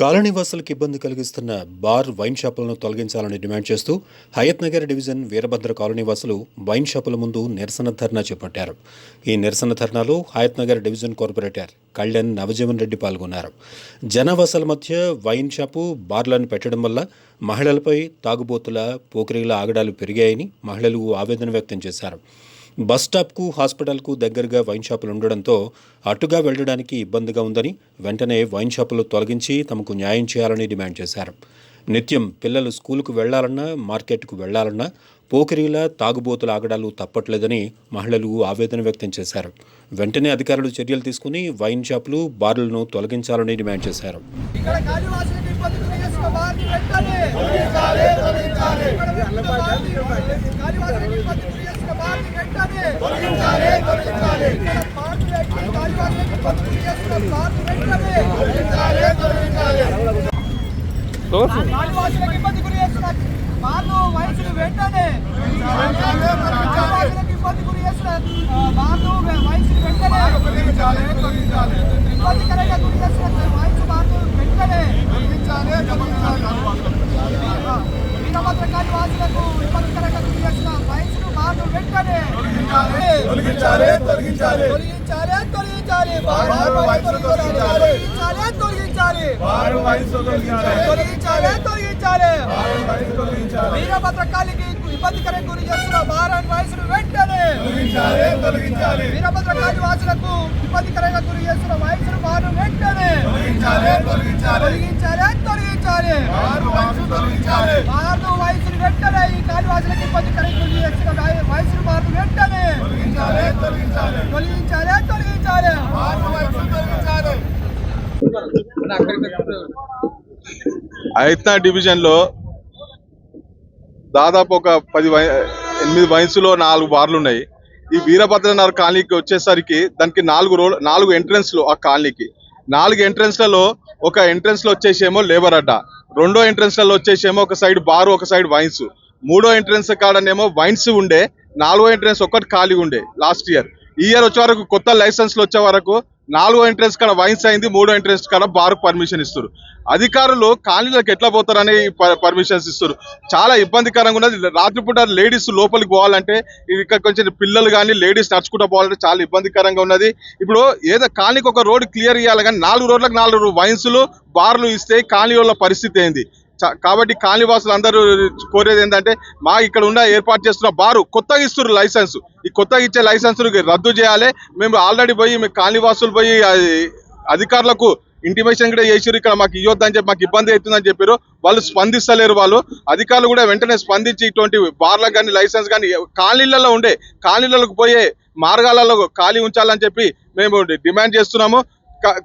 కాలనీవాసులకు ఇబ్బంది కలిగిస్తున్న bar wine షాపులను తొలగించాలని demand చేస్తూ హయత్ నగర్ డివిజన్ వీరభద్ర కాలనీవాసులు వైన్ షాపుల ముందు నిరసన ధర్నా చేపట్టారు. ఈ నిరసన ధర్నాలో హయత్ నగర్ డివిజన్ కార్పొరేటర్ కళ్యాణ్ నవజీవన్ రెడ్డి పాల్గొన్నారు. జనావాసాల మధ్య వైన్ షాపు బార్లను పెట్టడం వల్ల మహిళలపై తాగుబోతుల పోకిరీల ఆగడాలు పెరిగాయని మహిళలు ఆవేదన వ్యక్తం చేశారు. బస్ స్టాప్కు హాస్పిటల్కు దగ్గరగా వైన్ షాపులు ఉండడంతో అటుగా వెళ్ళడానికి ఇబ్బందిగా ఉందని వెంటనే వైన్ షాపులు తొలగించి తమకు న్యాయం చేయాలని డిమాండ్ చేశారు. నిత్యం పిల్లలు స్కూలుకు వెళ్ళాలన్నా మార్కెట్కు వెళ్ళాలన్నా పోకిరీల తాగుబోతుల ఆగడాలు తప్పట్లేదని మహిళలు ఆవేదన వ్యక్తం చేశారు. వెంటనే అధికారులు చర్యలు తీసుకుని వైన్ షాపులు బార్లను తొలగించాలని డిమాండ్ చేశారు. ఇక్కడ వారు వయసులు వెంటనే కాళీవాసులకు ఇబ్బంది కలిగిస్తున్న వారు వయసులు వెంటనే తొలగించాలి తొలగించాలి ఇబ్బందికరంగా గురి చేస్తున్న వయసు వారు వెంటనే వీరభద్రకాళి వాసులకు ఇబ్బందికరంగా గురి చేస్తున్న వయసును వారు వెంటనే తొలగించాలి తొలగించాలి తొలగించాలి. తొలగించాలి తొలగించాలి. తొలగించాలి వీరభద్రకాళికి ఇబ్బందికరంగా గురి చేస్తున్న భారత వయసును వెంటనే. తొలగించాలి వీరభద్రకాళి వాసులకు ఇబ్బందికరంగా గురి చేస్తున్న వయసును వారు వెంటనే. తొలగించాలి తొలగించాలి. మారు వయసును వెంటనే ఈ కాలివాసులకు ఇబ్బందికరంగా గురి చేస్తున్న వయ- వయసును మారు వెంటనే తొలగించాలి తొలగించాలి తొలగించాలి తొలగించాలి వారు వయసు తొలగించాలి ఐత్నా డివిజన్లో దాదాపు ఒక పది వై ఎనిమిది వయసులో నాలుగు బార్లు ఉన్నాయి. ఈ వీరభద్రనగర్ కాలనీకి వచ్చేసరికి దానికి నాలుగు రోడ్ నాలుగు ఎంట్రన్స్లు ఆ కాలనీకి. నాలుగు ఎంట్రన్స్లలో ఒక ఎంట్రన్స్లో వచ్చేసేమో లేబర్ అడ్డా. రెండో ఎంట్రన్స్లలో వచ్చేసేమో ఒక సైడ్ బారు ఒక సైడ్ వైన్స్. మూడో ఎంట్రన్స్ కాడనేమో వైన్స్ ఉండే నాలుగో ఎంట్రన్స్ ఒక్కటి ఖాళీ ఉండే లాస్ట్ ఇయర్. ఈ ఇయర్ వచ్చే వరకు కొత్త లైసెన్స్లు వచ్చే వరకు నాలుగో ఎంట్రెన్స్ కాడ వైన్స్ అయింది మూడో ఎంట్రెన్స్ కాడ బార్ పర్మిషన్ ఇస్తారు అధికారులు కాలనీలకు ఎట్లా పోతారని పర్మిషన్స్ ఇస్తారు చాలా ఇబ్బందికరంగా ఉన్నది. రాత్రిపూట లేడీస్ లోపలికి పోవాలంటే ఇక్కడ కొంచెం పిల్లలు కానీ లేడీస్ నడుచుకుంటూ పోవాలంటే చాలా ఇబ్బందికరంగా ఉన్నది. ఇప్పుడు ఏదో కాలనీకి ఒక రోడ్ క్లియర్ ఇవ్వాలి కానీ నాలుగు రోడ్లకు నాలుగు వైన్స్లు బార్లు ఇస్తే కాలనీ వాళ్ళ పరిస్థితి ఏంది? కాబట్టి కాలనీవాసులు అందరూ కోరేది ఏంటంటే మా ఇక్కడ ఉన్న ఏర్పాటు చేస్తున్న బారు కొత్తగా ఇస్తున్నారు లైసెన్స్. ఈ కొత్తగా ఇచ్చే లైసెన్సులు రద్దు చేయాలి. మేము ఆల్రెడీ పోయి మేము కాలనీవాసులు పోయి అధికారులకు ఇంటిమేషన్ కూడా చేసారు ఇక్కడ మాకు ఇవ్వద్దని చెప్పి మాకు ఇబ్బంది అవుతుందని చెప్పారు వాళ్ళు స్పందిస్తలేరు వాళ్ళు. అధికారులు కూడా వెంటనే స్పందించి ఇటువంటి బార్లకు కానీ లైసెన్స్ కానీ కాలనీలలో ఉండే కాలనీలకు పోయే మార్గాలలో ఖాళీ ఉంచాలని చెప్పి మేము డిమాండ్ చేస్తున్నాము.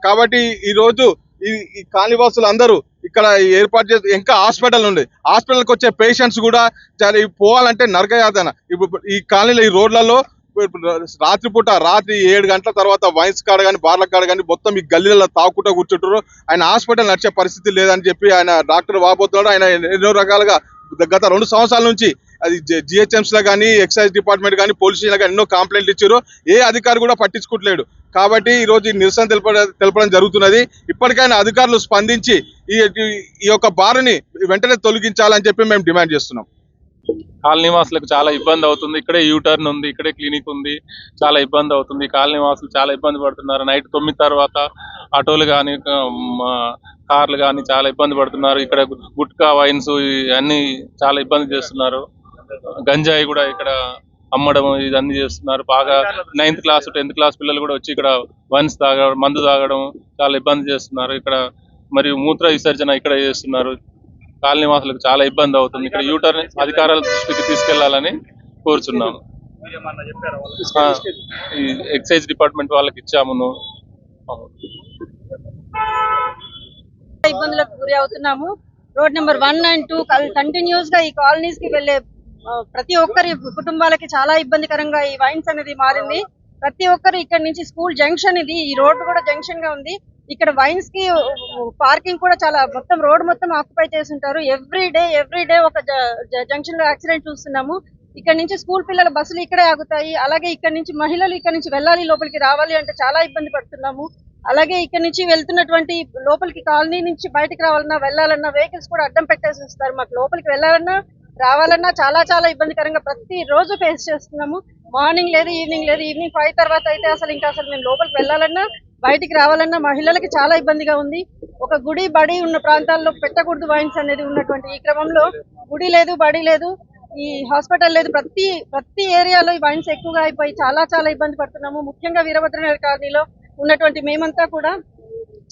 కాబట్టి ఈరోజు ఈ ఈ కాలనీవాసులు అందరూ ఇక్కడ ఏర్పాటు చేసి ఇంకా హాస్పిటల్ ఉంది. హాస్పిటల్కి వచ్చే పేషెంట్స్ కూడా చాలా పోవాలంటే నరకయాదన ఇప్పుడు ఈ కాలనీలో ఈ రోడ్లలో రాత్రిపూట రాత్రి ఏడు గంటల తర్వాత వైన్స్ కాడ కానీ బార్ల కాడ కానీ మొత్తం ఈ గల్లీలలో తాకుంటూ కూర్చుంటారు ఆయన హాస్పిటల్ నడిచే పరిస్థితి లేదని చెప్పి ఆయన డాక్టర్ వాపోతున్నాడు. ఆయన ఎన్నో రకాలుగా గత రెండు సంవత్సరాల నుంచి అది జిహెచ్ఎంసీలో కానీ ఎక్సైజ్ డిపార్ట్మెంట్ కానీ పోలీస్ స్టేషన్ కానీ ఎన్నో కంప్లైంట్లు ఇచ్చారు. ఏ అధికారి కూడా పట్టించుకోవట్లేడు కాబట్టి ఈ రోజు ఈ నిరసన తెలప తెలపడం జరుగుతున్నది. ఇప్పటికైనా అధికారులు స్పందించి ఈ ఈ యొక్క బారుని వెంటనే తొలగించాలని చెప్పి మేము డిమాండ్ చేస్తున్నాం. కాలనీ వాసులకు చాలా ఇబ్బంది అవుతుంది. ఇక్కడే యూ టర్న్ ఉంది ఇక్కడే క్లినిక్ ఉంది చాలా ఇబ్బంది అవుతుంది. కాలనీ వాసులు చాలా ఇబ్బంది పడుతున్నారు. నైట్ తొమ్మిది తర్వాత ఆటోలు కానీ కార్లు కానీ చాలా ఇబ్బంది పడుతున్నారు. ఇక్కడ గుట్కా వైన్స్ అన్ని చాలా ఇబ్బంది చేస్తున్నారు. గంజాయి కూడా ఇక్కడ అమ్మడం ఇదన్నీ చేస్తున్నారు. బాగా నైన్త్ క్లాస్ టెన్త్ క్లాస్ పిల్లలు కూడా వచ్చి ఇక్కడ వైన్స్ తాగడం మందు తాగడం చాలా ఇబ్బంది చేస్తున్నారు. ఇక్కడ మరియు మూత్ర విసర్జన ఇక్కడ చేస్తున్నారు. కాలనీ వాసులకు చాలా ఇబ్బంది అవుతుంది. ఇక్కడ యూటర్న్ అధికారుల దృష్టికి తీసుకెళ్ళాలని కోరుచున్నాము. ఎక్సైజ్ డిపార్ట్మెంట్ వాళ్ళకి ఇచ్చాము ఇబ్బందులకు గురి అవుతున్నాము. Road number one and two కంటిన్యూస్గా ఈ కాలనీస్కి వెళ్ళే ప్రతి ఒక్కరి కుటుంబాలకి చాలా ఇబ్బందికరంగా ఈ వైన్స్ అనేది మారింది. ప్రతి ఒక్కరు ఇక్కడ నుంచి స్కూల్ జంక్షన్ ఇది ఈ రోడ్డు కూడా జంక్షన్గా ఉంది. ఇక్కడ వైన్స్కి పార్కింగ్ కూడా చాలా మొత్తం రోడ్ మొత్తం ఆక్యుపై చేసి ఉంటారు ఎవ్రీ డే ఎవ్రీ డే ఒక జంక్షన్లో యాక్సిడెంట్ చూస్తున్నాము. ఇక్కడ నుంచి స్కూల్ పిల్లల బస్సులు ఇక్కడే ఆగుతాయి. అలాగే ఇక్కడ నుంచి మహిళలు ఇక్కడ నుంచి వెళ్ళాలి లోపలికి రావాలి అంటే చాలా ఇబ్బంది పడుతున్నాము. అలాగే ఇక్కడ నుంచి వెళ్తున్నటువంటి లోపలికి కాలనీ నుంచి బయటకు రావాలన్నా వెళ్ళాలన్నా వెహికల్స్ కూడా అడ్డం పెట్టేసి వస్తారు మాకు లోపలికి వెళ్ళాలన్నా రావాలన్నా చాలా చాలా ఇబ్బందికరంగా ప్రతి రోజు ఫేస్ చేస్తున్నాము. మార్నింగ్ లేదు ఈవినింగ్ లేదు ఈవినింగ్ ఫైవ్ తర్వాత అయితే అసలు ఇంకా అసలు మేము లోపలికి వెళ్ళాలన్నా బయటికి రావాలన్నా మహిళలకి చాలా ఇబ్బందిగా ఉంది. ఒక గుడి బడి ఉన్న ప్రాంతాల్లో పెట్టకూడదు వైన్స్ అనేది ఉన్నటువంటి ఈ క్రమంలో గుడి లేదు బడి లేదు ఈ హాస్పిటల్ లేదు. ప్రతి ప్రతి ఏరియాలో ఈ వైన్స్ ఎక్కువగా అయిపోయి చాలా చాలా ఇబ్బంది పడుతున్నాము. ముఖ్యంగా వీరభద్రనగర్ కాలనీలో ఉన్నటువంటి మేమంతా కూడా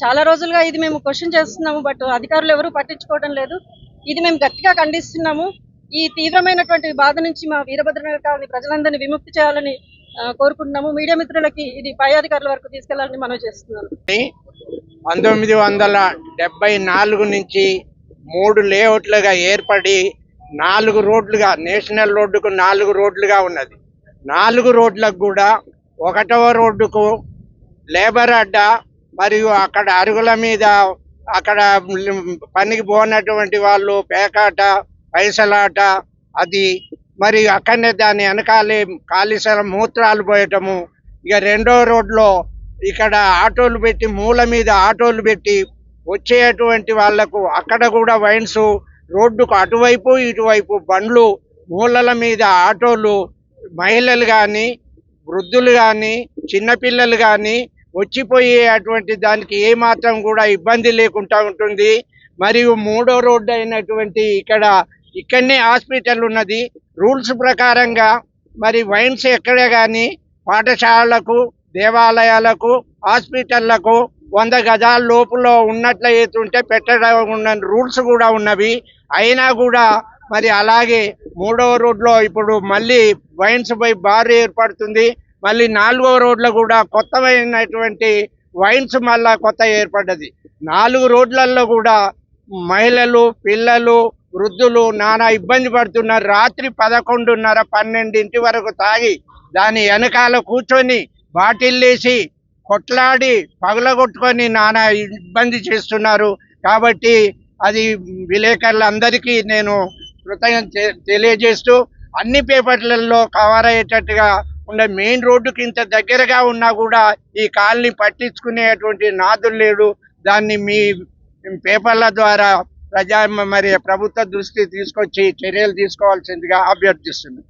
చాలా రోజులుగా ఇది మేము క్వశ్చన్ చేస్తున్నాము బట్ అధికారులు ఎవరు పట్టించుకోవడం లేదు. ఇది మేము గట్టిగా ఖండిస్తున్నాము. ఈ తీవ్రమైనటువంటి బాధ నుంచి మా వీరభద్రనగర్ కాలనీ ప్రజలందరినీ విముక్తి చేయాలని కోరుకుంటున్నాము. మీడియా మిత్రులకి ఇది పై అధికారుల వరకు తీసుకెళ్ళాలని మనం చేస్తున్నాను. పంతొమ్మిది వందల డెబ్బై నాలుగు నుంచి మూడు లేఅవుట్లుగా ఏర్పడి నాలుగు రోడ్లుగా నేషనల్ రోడ్డుకు నాలుగు రోడ్లుగా ఉన్నది. నాలుగు రోడ్లకు కూడా ఒకటవ రోడ్డుకు లేబర్ అడ్డ మరియు అక్కడ అరుగుల మీద అక్కడ పనికి పోనటువంటి వాళ్ళు పేకాట పైసలాట అది మరి అక్కడనే దాని వెనకాలే కాళీశ్వర మూత్రాలు పోయటము. ఇక రెండో రోడ్లో ఇక్కడ ఆటోలు పెట్టి మూల మీద ఆటోలు పెట్టి వచ్చేటువంటి వాళ్ళకు అక్కడ కూడా వైన్స్ రోడ్డుకు అటువైపు ఇటువైపు బండ్లు మూలల మీద ఆటోలు మహిళలు కానీ వృద్ధులు కానీ చిన్నపిల్లలు కానీ వచ్చిపోయేటువంటి దానికి ఏమాత్రం కూడా ఇబ్బంది లేకుండా ఉంటుంది. మరియు మూడో రోడ్డు అయినటువంటి ఇక్కడ ఇక్కడనే హాస్పిటల్ ఉన్నది రూల్స్ ప్రకారంగా మరి వైన్స్ ఎక్కడే కానీ పాఠశాలలకు దేవాలయాలకు హాస్పిటళ్ళకు వంద గజాల లోపల ఉన్నట్లయితుంటే పెట్టడం ఉన్న రూల్స్ కూడా ఉన్నవి. అయినా కూడా మరి అలాగే మూడవ రోడ్లో ఇప్పుడు మళ్ళీ వైన్స్ పై బార్ ఏర్పడుతుంది. మళ్ళీ నాలుగో రోడ్లో కూడా కొత్తమైనటువంటి వైన్స్ మళ్ళా కొత్త ఏర్పడ్డది. నాలుగు రోడ్లలో కూడా మహిళలు పిల్లలు వృద్ధులు నానా ఇబ్బంది పడుతున్నారు. రాత్రి పదకొండున్నర పన్నెండింటి వరకు తాగి దాని వెనకాల కూర్చొని బాటిల్లేసి కొట్లాడి పగలగొట్టుకొని నానా ఇబ్బంది చేస్తున్నారు. కాబట్టి అది విలేకరులందరికీ నేను కృతజ్ఞత తెలియజేస్తూ అన్ని పేపర్లలో కవర్ అయ్యేటట్టుగా ఉండే మెయిన్ రోడ్డుకి ఇంత దగ్గరగా ఉన్నా కూడా ఈ కాలనీ పట్టించుకునేటువంటి నాదులు లేడు దాన్ని మీ పేపర్ల ద్వారా ప్రజా మరి ప్రభుత్వ దృష్టి తీసుకొచ్చి చర్యలు తీసుకోవాల్సిందిగా అభ్యర్థిస్తున్నాను